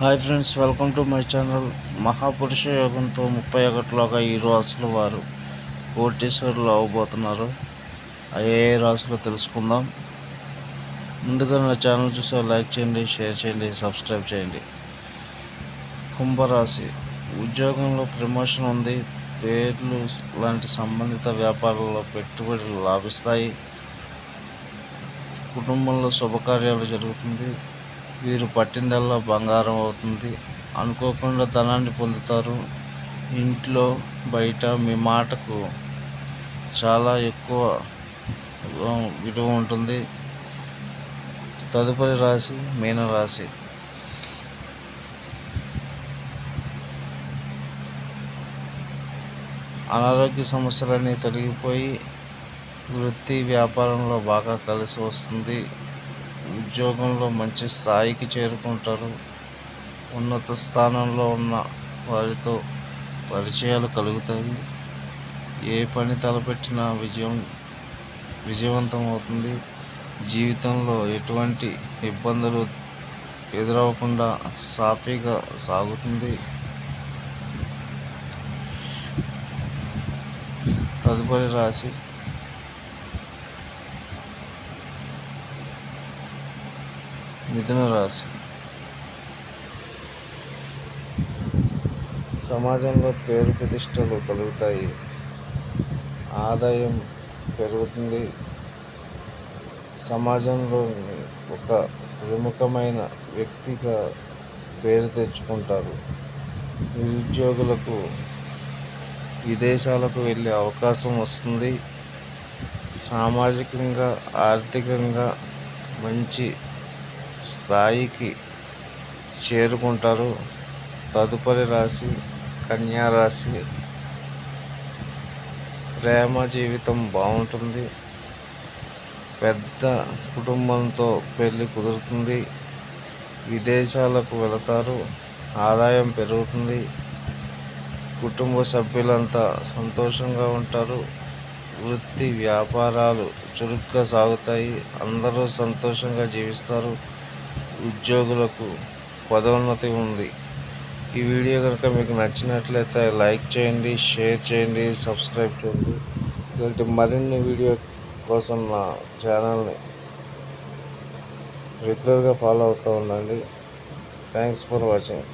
Hi friends welcome to my channel మహాపురుష యోగంతో ముప్పై ఒకటిలోగా ఈ రాసుల వారు కోటేశ్వరులు అవ్వబోతున్నారు అయ్యే ఏ రాసులో తెలుసుకుందాం. ముందుగా నా ఛానల్ చూసే లైక్ చేయండి షేర్ చేయండి సబ్స్క్రైబ్ చేయండి. కుంభరాశి. ఉద్యోగంలో ప్రమోషన్ ఉంది. పేర్లు లాంటి సంబంధిత వ్యాపారాల్లో పెట్టుబడులు లాభిస్తాయి. కుటుంబంలో శుభకార్యాలు జరుగుతుంది. వీరు పట్టిందల్లా బంగారం అవుతుంది. అనుకోకుండా ధనాన్ని పొందుతారు. ఇంట్లో బయట మీ మాటకు చాలా ఎక్కువ విలువ ఉంటుంది. తదుపరి రాశి మీనరాశి. అనారోగ్య సమస్యలన్నీ తొలగిపోయి వృత్తి వ్యాపారంలో బాగా కలిసి వస్తుంది. ఉద్యోగంలో మంచి స్థాయికి చేరుకుంటారు. ఉన్నత స్థానంలో ఉన్న వారితో పరిచయాలు కలుగుతాయి. ఏ పని తలపెట్టినా విజయం విజయవంతం అవుతుంది జీవితంలో ఎటువంటి ఇబ్బందులు ఎదురవకుండా సాఫీగా సాగుతుంది. తదుపరి రాశి మిథున రాశి. సమాజంలో పేరు ప్రతిష్టలు కలుగుతాయి. ఆదాయం పెరుగుతుంది. సమాజంలో ఒక ప్రముఖమైన వ్యక్తిగా పేరు తెచ్చుకుంటారు. నిరుద్యోగులకు విదేశాలకు వెళ్ళే అవకాశం వస్తుంది. సామాజికంగా ఆర్థికంగా మంచి స్థాయికి చేరుకుంటారు. తదుపరి రాశి కన్యా రాశి. ప్రేమ జీవితం బాగుంటుంది. పెద్ద కుటుంబంతో పెళ్ళి కుదురుతుంది. విదేశాలకు వెళతారు. ఆదాయం పెరుగుతుంది. కుటుంబ సభ్యులంతా సంతోషంగా ఉంటారు. వృత్తి వ్యాపారాలు చురుగ్గా సాగుతాయి. అందరూ సంతోషంగా జీవిస్తారు. ఉద్యోగులకు పదోన్నతి ఉంది. ఈ వీడియో కనుక మీకు నచ్చినట్లయితే లైక్ చేయండి షేర్ చేయండి సబ్స్క్రైబ్ చేయండి. ఇలాంటి మరిన్ని వీడియో కోసం నా ఛానల్ని రెగ్యులర్గా ఫాలో అవుతూ ఉండండి. Thanks for watching.